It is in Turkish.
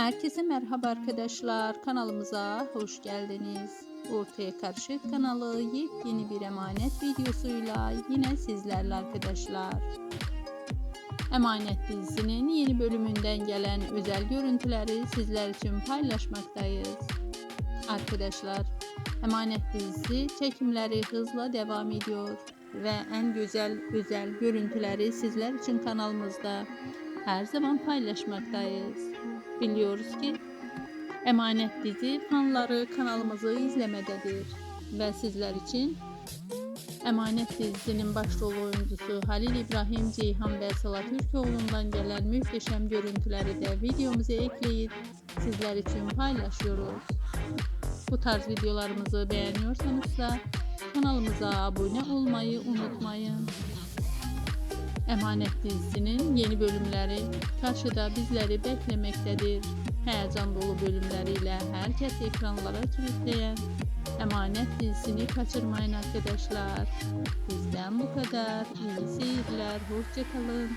Herkese merhaba arkadaşlar. Kanalımıza hoş geldiniz. Ortaya Karışık kanalı yepyeni bir emanet videosuyla yine sizlerle arkadaşlar. Emanet dizisinin yeni bölümünden gelen özel görüntüleri sizler için paylaşmaktayız. Arkadaşlar, Emanet dizisi çekimleri hızla devam ediyor ve en güzel özel görüntüleri sizler için kanalımızda her zaman paylaşmaktayız. Biliyoruz ki Emanet dizi fanları kanalımızı izlemededir ve sizler için Emanet dizisinin başrol oyuncusu Halil İbrahim Ceyhan ve Sıla Türkoğlu'ndan gelen muhteşem görüntüleri de videomuza ekleyip sizler için paylaşıyoruz. Bu tarz videolarımızı beğeniyorsanız da kanalımıza abone olmayı unutmayın. Emanet dizisinin yeni bölümleri karşıda bizleri beklemektedir. Heyecan dolu bölümleriyle herkes ekranlara kilitleyen Emanet dizisini kaçırmayın arkadaşlar. Bizden bu kadar. İyi seyirler. Hoşçakalın.